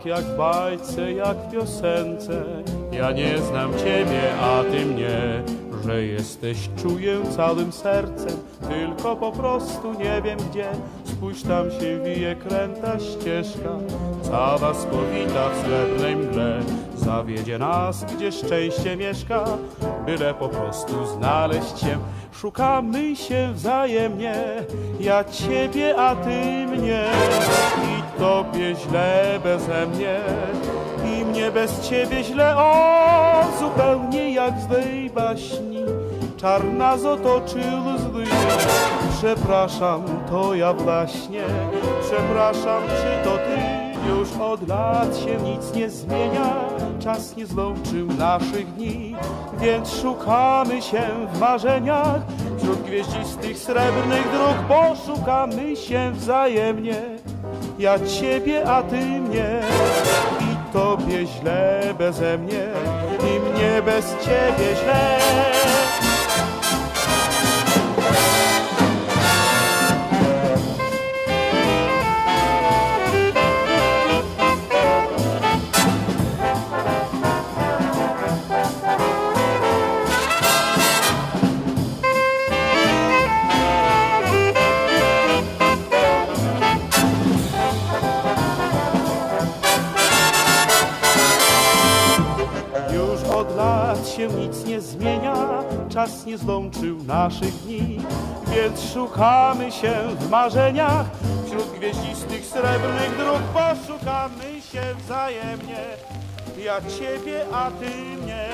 tak jak w bajce, jak w piosence. Ja nie znam ciebie, a ty mnie, że jesteś czuję całym sercem, tylko po prostu nie wiem gdzie. Spójrz tam się wije kręta ścieżka, cała spowita w srebrnej mgle. Zawiedzie nas, gdzie szczęście mieszka, byle po prostu znaleźć się. Szukamy się wzajemnie, ja ciebie, a ty mnie. Tobie źle beze mnie, i mnie bez ciebie źle, o, zupełnie jak z tej baśni. Czarna z otoczył łzy. Przepraszam, to ja właśnie, przepraszam, czy to ty? Już od lat się nic nie zmienia, czas nie złączył naszych dni, więc szukamy się w marzeniach wśród gwieździstych srebrnych dróg, poszukamy się wzajemnie. Ja ciebie, a ty mnie i tobie źle beze mnie i mnie bez ciebie źle. Od się nic nie zmienia, czas nie złączył naszych dni, więc szukamy się w marzeniach wśród gwieździstych srebrnych dróg, poszukamy się wzajemnie. Ja ciebie, a ty mnie